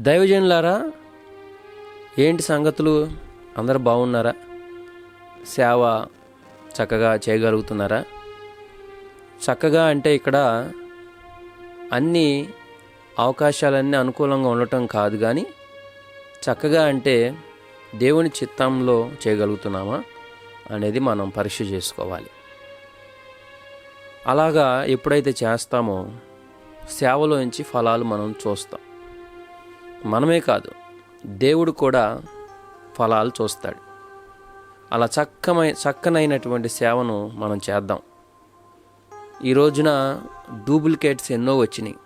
దైవజనులారా ఏంటి సంగతులు? అందరు బాగున్నారా? సేవ చక్కగా చేయగలుగుతున్నారా? చక్కగా అంటే ఇక్కడ అన్ని అవకాశాలన్నీ అనుకూలంగా ఉండటం కాదు కానీ చక్కగా అంటే దేవుని చిత్తంలో చేయగలుగుతున్నామా అనేది మనం పరీక్ష చేసుకోవాలి. అలాగా ఎప్పుడైతే చేస్తామో సేవలోంచి ఫలాలు మనం చూస్తాం. మనమే కాదు దేవుడు కూడా ఫలాలు చూస్తాడు. అలా చక్కమై చక్కనైనటువంటి సేవను మనం చేద్దాం. ఈ రోజున డూప్లికేట్స్ ఎన్నో వచ్చినాయి.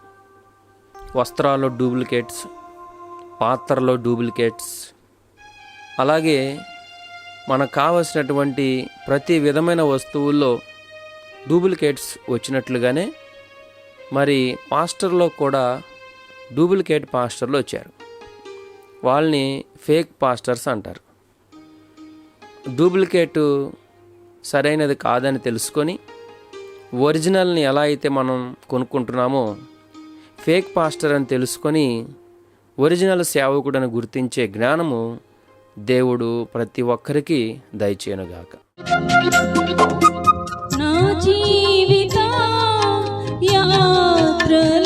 వస్త్రాల్లో డూప్లికేట్స్ పాత్రలో డూప్లికేట్స్. అలాగే మనకు కావలసినటువంటి ప్రతి విధమైన వస్తువుల్లో డూప్లికేట్స్ వచ్చినట్లుగానే మరి పాస్టర్లో కూడా డూప్లికేట్ పాస్టర్లు వచ్చారు. వాళ్ళని ఫేక్ పాస్టర్స్ అంటారు. డూప్లికేటు సరైనది కాదని తెలుసుకొని ఒరిజినల్ని ఎలా అయితే మనం కొనుక్కుంటున్నామో ఫేక్ పాస్టర్ అని తెలుసుకొని ఒరిజినల్ సేవకుడని గుర్తించే జ్ఞానము దేవుడు ప్రతి ఒక్కరికి దయచేయనుగాక. నా జీవిత యాత్రలో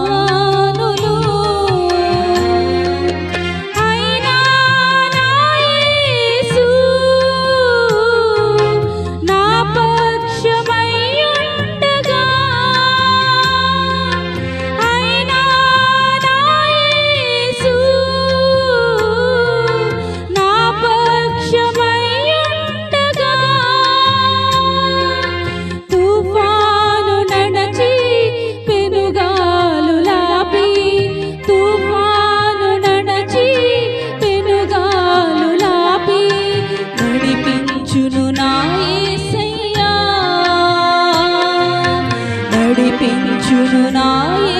সোনায়